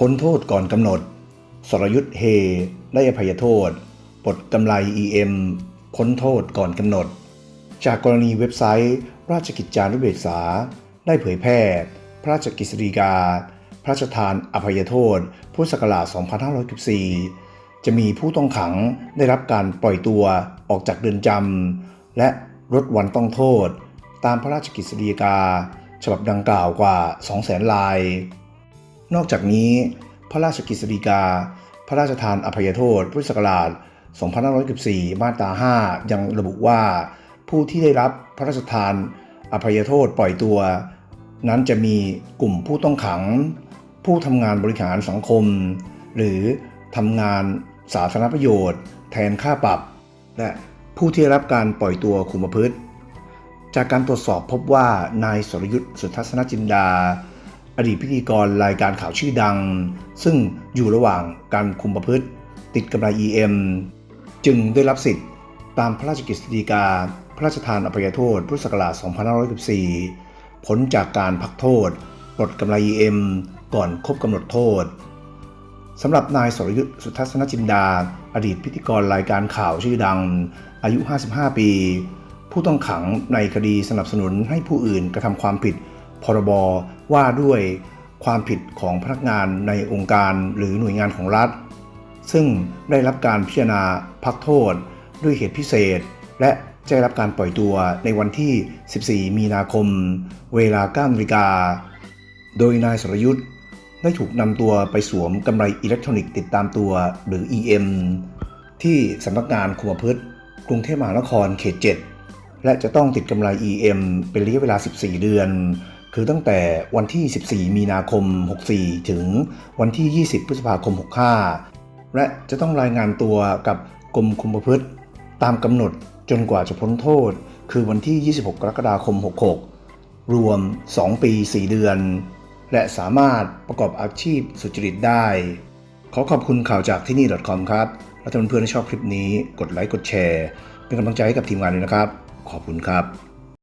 พ้นโทษก่อนกำหนด สรยุทธเฮได้อภัยโทษ ปลดกำไร EM พ้นโทษก่อนกำหนด จากกรณีเว็บไซต์ ราชกิจจานุเบกษา ได้เผยแพร่ พระราชกฤษฎีกา พระราชทานอภัยโทษ พุทธศักราช 2514 จะมีผู้ต้องขังได้รับการปล่อยตัวออกจากเรือนจำและลดวันต้องโทษ ตามพระราชกฤษฎีกา ฉบับดังกล่าวกว่า 200,000ลาย นอกจากนี้ พระราชกฤษฎีกา พระราชทานอภัยโทษ พุทธศักราช 2514 มาตรา 5 ยังระบุว่า ผู้ที่ได้รับพระราชทานอภัยโทษปล่อยตัว นั้นจะมีกลุ่มผู้ต้องขัง ผู้ทำงานบริหารสังคม หรือทำงานสาธารณประโยชน์ แทนค่าปรับ และผู้ที่ได้รับการปล่อยตัวคุมประพฤติ จากการตรวจสอบพบว่านายสรยุทธ์สุทัศนจินดา อดีตพิธีกรรายการข่าวชื่อดัง ซึ่งอยู่ระหว่างการคุมประพฤติ ติดกำไร EM จึงได้รับสิทธิ์ตามพระราชกฤษฎีกา พระราชทานอภัยโทษพุทธศักราช2514พ้นจากการพักโทษปลดกำไร EM ก่อนครบกำหนดโทษสำหรับนายสรยุทธ์สุทัศนจินดา อดีตพิธีกรรายการข่าวชื่อดัง อายุ 55 ปี ผู้ต้องขังในคดีสนับสนุนให้ผู้อื่นกระทำความผิด พรบว่าด้วยความผิดของพนักงานในองค์การหรือหน่วยงานของรัฐ ซึ่งได้รับการพิจารณาพักโทษ ด้วยเหตุพิเศษ และจะได้รับการปล่อยตัวในวันที่ 14 มีนาคม เวลา9นาฬิกา โดยนายสรยุทธ์ได้ถูกนำตัวไปสวมกำไรอิเล็กทรอนิกส์ติดตามตัวหรือ EM ที่สำนักงานคุมประพฤติกรุงเทพมหานครเขต 7 และจะต้องติดกำไร EM เป็นระยะเวลา 14 เดือน คือตั้งแต่วันที่ 14 มีนาคม 64 ถึงวันที่ 20 พฤษภาคม 65 และจะต้องรายงานตัวกับกรมคุมประพฤติ ตามกำหนดจนกว่าจะพ้นโทษ คือวันที่ 26 กรกฎาคม 66 รวม 2 ปี 4 เดือน และสามารถประกอบอาชีพสุจริตได้ ขอขอบคุณข่าวจากที่นี่ .com ครับและถ้าเพื่อนๆที่ชอบคลิปนี้กดไลค์กดแชร์ เป็นกำลังใจให้กับทีมงานเลยนะครับ ขอบคุณครับ